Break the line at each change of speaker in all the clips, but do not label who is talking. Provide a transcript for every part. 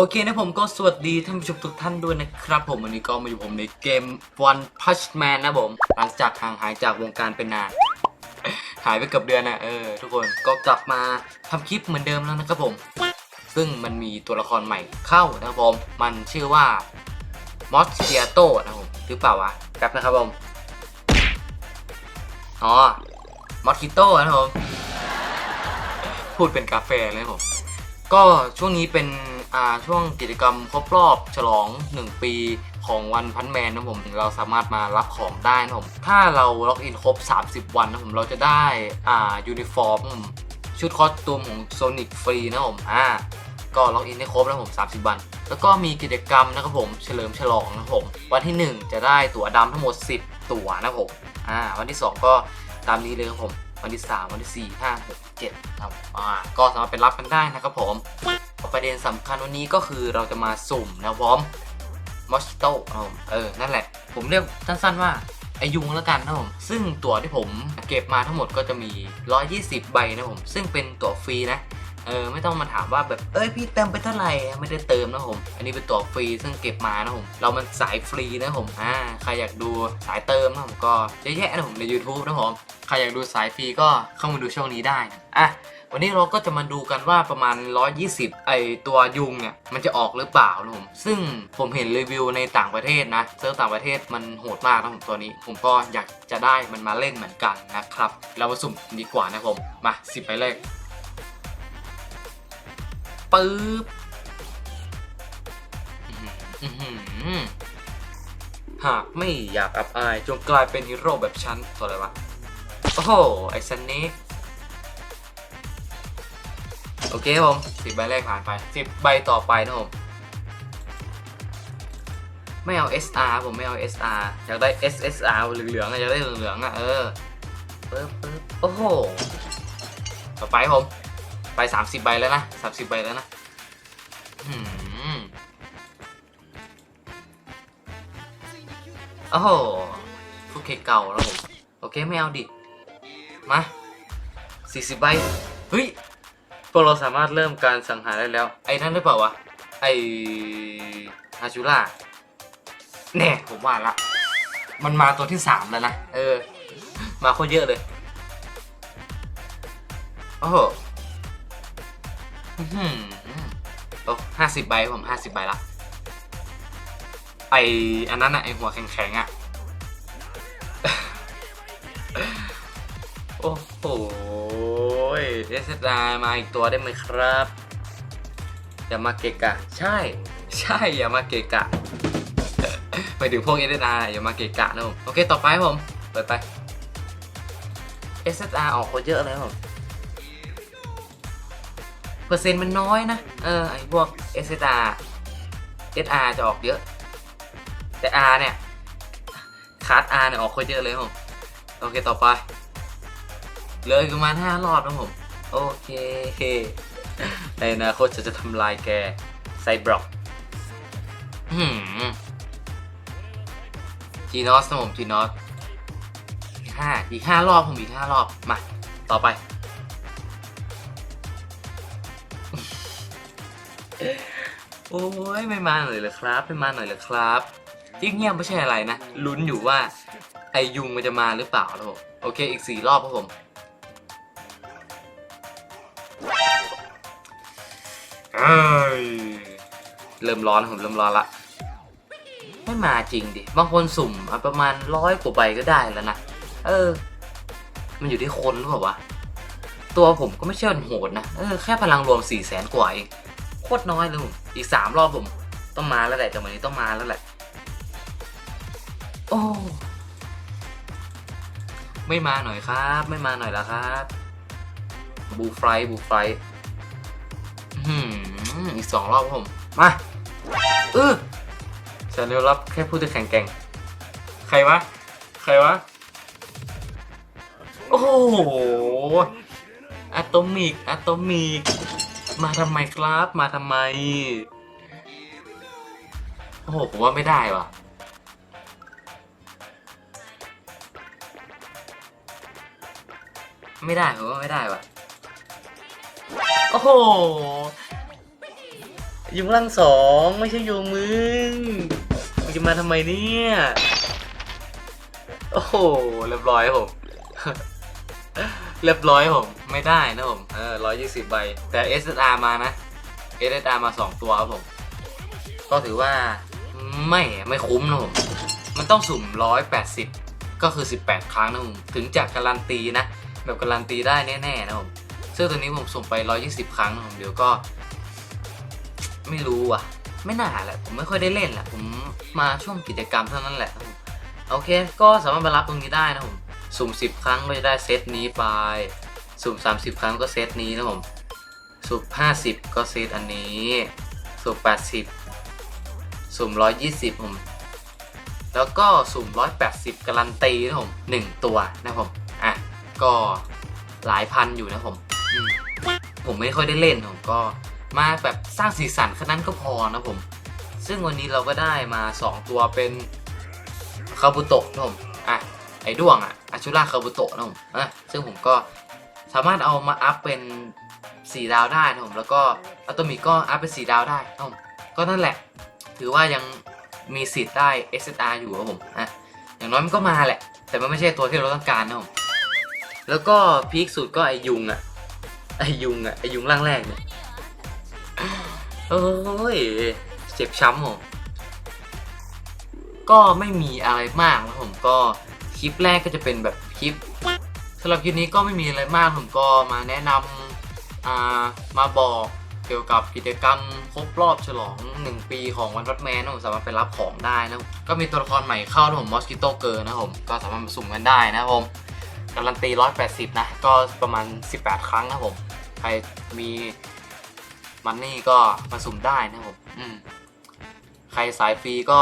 โอเคนะผมก็สวัสดีท่านผู้ชมทุกท่านด้วยนะครับผมวันนี้ก็มาอยู่ผมในเกม One Punch Man นะผม หลังจากห่างหายจากวงการเป็นนาน หายไปเกือบเดือนนะเออ ทุกคนก็กลับมาทำคลิปเหมือนเดิมแล้วนะครับผม ซึ่งมันมีตัวละครใหม่เข้านะครับผม มันชื่อว่ามอสเ i ียโตนะผมหรือเปล่าวะแป๊บนะครับผม อ๋อมอสคิโต้นะครับผม พูดเป็นกาแฟเลยผม ก็ช่วงนี้เป็น ช่วงกิจกรรมครบรอบฉลอง 1 ปีของวันพันแมนนะผมเราสามารถมารับของได้นะผมถ้าเราล็อกอินครบ 30 วันนะผมเราจะได้อ่ายูนิฟอร์มชุดคอสตูมของโซนิกฟรีนะผมอ่าก็ล็อกอินให้ครบนะผม30 วัน แล้วก็มีกิจกรรมนะครับผมเฉลิมฉลองนะผมวันที่ 1 จะได้ตั๋วดำทั้งหมด 10 ตั๋วนะผมอ่าวันที่ 2 ก็ตามนี้เลยครับผมวันที่ 3 วันที่ 4 5 6 7ครับอ่าก็สามารถไปรับกันได้นะครับผม ประเด็นสำคัญวันนี้ก็คือเราจะมาสุ่มนะพร้อมมอสโตเออ นั่นแหละ ผมเรียกสั้นๆว่าไอยุงแล้วกันนะผม ซึ่งตั๋วที่ผมเก็บมาทั้งหมดก็จะมี 120 ใบนะผม ซึ่งเป็นตั๋วฟรีนะ เออ ไม่ต้องมาถามว่าแบบ เอ้ยพี่เติมไปเท่าไหร่ ไม่ได้เติมนะผม อันนี้เป็นตั๋วฟรีซึ่งเก็บมานะผม เรามันสายฟรีนะผม อ่า ใครอยากดูสายเติมนะผมก็เยอะแยะนะผมใน YouTube นะผม ใครอยากดูสายฟรีก็เข้ามาดูช่องนี้ได้นะ อะ วันนี้เราก็จะมาดูกันว่าประมาณ 120 ไอตัวยุงเนี่ยมันจะออกหรือเปล่านะผมซึ่งผมเห็นรีวิวในต่างประเทศนะเซิร์ฟต่างประเทศมันโหดมากนะผมตัวนี้ ผมก็อยากจะได้มันมาเล่นเหมือนกันนะครับ เรามาสุ่มดีกว่านะผมมาสิบไปเลยปึ๊บหากไม่อยากอับอายจงกลายเป็นฮีโร่แบบฉันตัวอะไรวะ โอ้โหไอซันนี่โอ เคครับผมสิบใบแรกผ่านไปสิบใบต่อไปนะผมไม่เอา SR ผมไม่เอา SR อยากได้ SSR เหลืองๆอะอยากได้เหลืองๆอะเออปึ๊บปึ๊บโอ้โหต่อไปครับผมไป 30 ใบแล้วนะ 30 ใบแล้วนะโอ้โหฟุกเคเก่าแล้วผม โอเค ไม่เอาดิ มา 40 ใบ เฮ้ย พวกเราสามารถเริ่มการสังหารได้แล้ว ไอ้นั่นหรือเปล่าวะ ไอฮาชูล่าแน่ผมว่าละ มันมาตัวที่สามแล้วนะ เออ มาโคตรเยอะเลย โอ้โหหือโอ้ห้าสิบใบผมห้าสิบใบละ ไออันนั้นอะไอหัวแข็งๆอะ เอสดามาอีกตัวได้ไหมครับ อย่ามาเกะกะ ใช่ ใช่อย่ามาเกะกะไปถึงพวกเอสดาอย่ามาเกะกะนะผม โอเค ต่อไปผม เปิดไป SSR ออกโคตรเยอะเลยครับผมเปอร์เซ็นต์มันน้อยนะ เออไอพวก SSR SR จะออกเยอะ แต่ R เนี่ยคาร์ด R เนี่ยออกโคตรเยอะเลยผม โอเคต่อไปเลยประมาณห้ารอบนะผม โอเค ในอนาคตจะจะทำลายแกไซบล็อกจีนอสนะผมจีนอสอีกห้าอีกห้ารอบผมอีกห้ารอบ มา ต่อไป โอ้ยไม่มาหน่อยเลยครับ ไม่มาหน่อยเลยครับที่งเงียบไม่ใช่อะไรนะ ลุ้นอยู่ว่าไอยุงมันจะมาหรือเปล่าครับผม โอเค อีกสี่รอบครับผม เอ้ยเริ่มร้อนผมเริ่มร้อนละ ไม่มาจริงดิ บางคนสุ่มมาประมาณร้อยกว่าใบก็ได้แล้วนะ เออ มันอยู่ที่คนหรือเปล่าวะ ตัวผมก็ไม่ใช่ว่าโหดนะ เออ แค่พลังรวมสี่แสนกว่าเอง โคตรน้อยเลยผม อีกสามรอบผม ต้องมาแล้วแหละจังหวะนี้ต้องมาแล้วแหละ โอ้ ไม่มาหน่อยครับ ไม่มาหน่อยละครับ บูไฟบูไฟอืม อีกสองรอบครับผม มาเออจะเร็วรับแค่พูดจะแข่งแกร่ง ใครวะ ใครวะ โอ้โหอะตอมิกอะตอมิก มาทำไมครับ มาทำไม โอ้โห ผมว่าไม่ได้ว่ะไม่ได้ผมว่าไม่ได้ว่ะ โอ้โห ยุงร่างสองไม่ใช่ยุงมึงมึงจะมาทำไมเนี่ย โอ้โหเรียบร้อยผมเรียบร้อยผมไม่ได้นะผมเออร้อยยี่สิบใบ แต่ SSR มานะ SSR มาสองตัวครับผม ก็ถือว่าไม่ไม่คุ้มนะผมมันต้องสุ่มร้อยแปดสิบก็คือ 18 ครั้งนะผมถึงจะการันตีนะ แบบการันตีได้แน่ๆนะผมซึ่งตัวนี้ผมสุ่มไป 120 ครั้งนะผมเดี๋ยวก็ ไม่รู้อะ ไม่น่าแหละ ผมไม่ค่อยได้เล่นแหละ ผมมาช่วงกิจกรรมเท่านั้นแหละ โอเค ก็สามารถไปรับตรงนี้ได้นะผม สุ่ม 10 ครั้งก็จะได้เซตนี้ไป สุ่ม 30 ครั้งก็เซตนี้นะผม สุ่ม 50 ก็เซตอันนี้ สุ่ม 80 สุ่ม 120 ผม แล้วก็สุ่ม 180 การันตีนะผม 1 ตัวนะผม อะ ก็หลายพันอยู่นะผมมผมไม่ค่อยได้เล่นผมก็ มาแบบสร้างสีสันแค่นั้นก็พอนะผม ซึ่งวันนี้เราก็ได้มา 2 ตัวเป็นคาบุโตะนะผมอะไอ้ด้วงอะอาชูราคาบุโตะนะผมอะซึ่งผมก็สามารถเอามาอัพเป็น4ดาวได้นะผมแล้วก็อัตโตมิก็อัพเป็น4ดาวได้นะผมก็นั่นแหละ ถือว่ายังมีสิทธิ์ได้ SSR อยู่ครับผมอะอย่างน้อยมันก็มาแหละ แต่มันไม่ใช่ตัวที่เราต้องการนะผมแล้วก็พีคสุดก็ไอยุงอะไอยุงอะไอยุงร่างแรกเนี่ย โอ้ยเจ็บช้ำผมก็ไม่มีอะไรมากนะผมก็คลิปแรกก็จะเป็นแบบคลิปสำหรับคลิปนี้ก็ไม่มีอะไรมากผมก็มาแนะนำมาบอกเกี่ยวกับกิจกรรมครบรอบฉลอง 1 ปีของวันรัตแมนนะผมสามารถไปรับของได้นะก็มีตัวละครใหม่เข้านะผมมอสกิโตเกอร์นะผมก็สามารถมาสุ่มกันได้นะผมการันตี 180 นะ ก็ประมาณ 18 ครั้งนะผมใครมี มันนี่ก็มาสุ่มได้นะผมอืมใครสายฟรีก็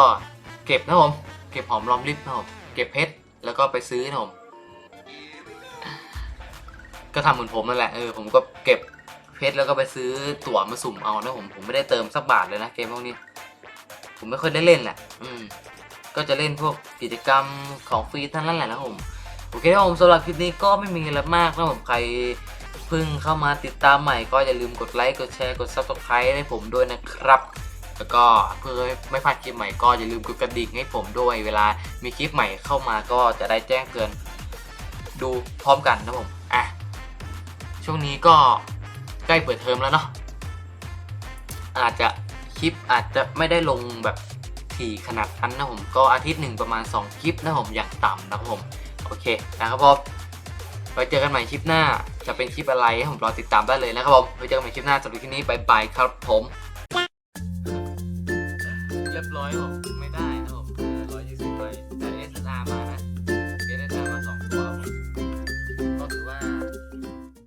เก็บนะผม เก็บหอมรอมริบนะผม เก็บเพชรแล้วก็ไปซื้อนะผม ก็ทำเหมือนผมนั่นแหละ เออ ผมก็เก็บเพชรแล้วก็ไปซื้อตั๋วมาสุ่มเอานะผม ผมไม่ได้เติมสักบาทเลยนะเกมพวกนี้ ผมไม่ค่อยได้เล่นแหละ อืม ก็จะเล่นพวกกิจกรรมของฟรีทั้งนั้นแหละนะผม โอเคครับผมสำหรับคลิปนี้ก็ไม่มีอะไรมากนะผม ใคร เพิ่งเข้ามาติดตามใหม่ก็อย่าลืมกดไลค์กดแชร์กด subscribe ให้ผมด้วยนะครับ แล้วก็เพื่อไม่พลาดคลิปใหม่ก็อย่าลืมกดกระดิ่งให้ผมด้วยเวลามีคลิปใหม่เข้ามาก็จะได้แจ้งเตือนดูพร้อมกันนะผมอะช่วงนี้ก็ใกล้เปิดเทอมแล้วเนาะอาจจะคลิปอาจจะไม่ได้ลงแบบถี่ขนาดนั้นนะผมก็อาทิตย์หนึ่งประมาณ 2 คลิปนะผมอย่างต่ำนะผม โอเคนะครับผมไว้เจอกันใหม่คลิปหน้า จะเป็นคลิปอะไรให้ผมรอติดตามได้เลยนะครับผมไว้เจอกันใหม่คลิปหน้าสำหรับคลิปนี้บายบายครับผม เรียบร้อยผม